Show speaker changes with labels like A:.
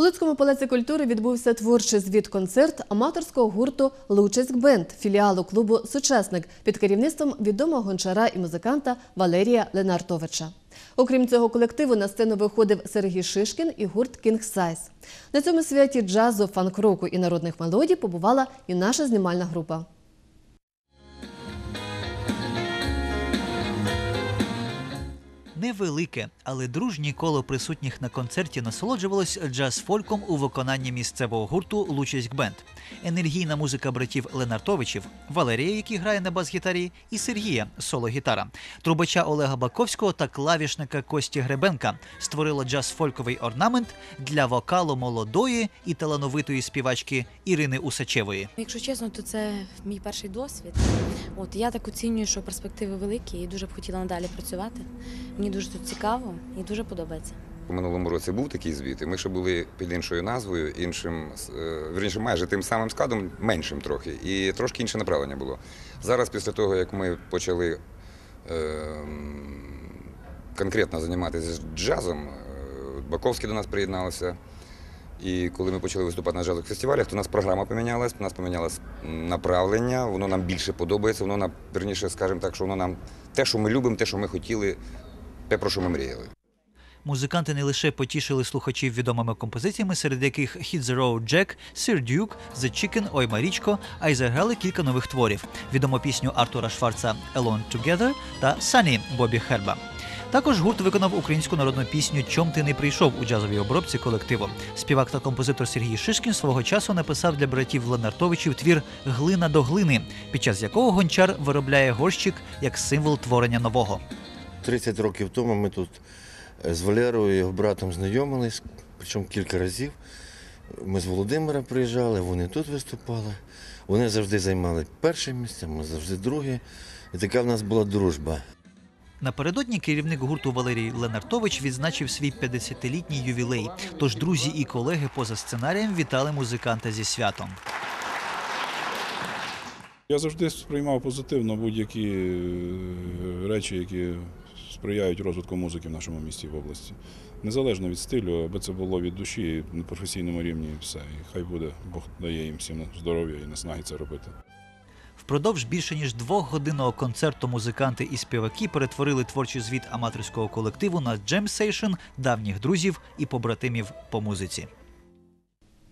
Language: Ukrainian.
A: У Луцькому палаці культури відбувся творчий звіт-концерт аматорського гурту Лучиськ Бенд, філіалу клубу Сучасник під керівництвом відомого гончара і музиканта Валерія Ленартовича. Окрім цього колективу, на сцену виходив Сергій Шишкін і гурт Кінг Сайз. На цьому святі джазу, фанк-року і народних мелодій побувала і наша знімальна група.
B: Невелике, але дружнє коло присутніх на концерті насолоджувалось джаз-фольком у виконанні місцевого гурту Лучиськ Бенд. Енергійна музика братів Ленартовичів, Валерія, який грає на бас-гітарі, і Сергія соло-гітара, трубача Олега Баковського та клавішника Кості Гребенка створила джаз-фольковий орнамент для вокалу молодої і талановитої співачки Ірини Усачевої.
C: Якщо чесно, то це мій перший досвід. От я так оцінюю, що перспективи великі і дуже б хотіла надалі працювати. Мені дуже тут цікаво і дуже подобається.
D: У минулому році був такий звіт, і ми ще були під іншою назвою, іншим, е, вірніше, майже тим самим складом, меншим трохи, і трошки інше направлення було. Зараз, після того, як ми почали е, конкретно займатися джазом, е, Баковський до нас приєдналися. І коли ми почали виступати на джазових фестивалях, то у нас програма помінялась, у нас помінялось направлення, воно нам більше подобається, воно нам, верніше, скажімо так, що воно нам те, що ми любимо, те, що ми хотіли, те, про що ми мріяли.
B: Музиканти не лише потішили слухачів відомими композиціями, серед яких «Hit the Road Jack», «Sir Duke», «The Chicken», «Ой Марічко», а й заграли кілька нових творів. Відому пісню Артура Шварца «Alone Together» та «Sunny» Бобі Херба. Також гурт виконав українську народну пісню Чом ти не прийшов у джазовій обробці колективу. Співак та композитор Сергій Шишкін свого часу написав для братів Ленартовичів твір Глина до глини, під час якого гончар виробляє горщик як символ творення нового.
E: 30 років тому ми тут з Валерою, його братом знайомились, причому кілька разів. Ми з Володимира приїжджали, вони тут виступали. Вони завжди займали перше місце, ми завжди друге. І така в нас була дружба.
B: Напередодні керівник гурту Валерій Ленартович відзначив свій 50-літній ювілей. Тож друзі і колеги поза сценарієм вітали музиканта зі святом.
F: Я завжди сприймав позитивно будь-які е, речі, які сприяють розвитку музики в нашому місті в області. Незалежно від стилю, аби це було від душі на професійному рівні і все. І хай буде, Бог дає їм всім здоров'я і наснаги це робити.
B: Впродовж більше ніж двохгодинного концерту музиканти і співаки перетворили творчий звіт аматорського колективу на джем сейшн давніх друзів і побратимів по музиці.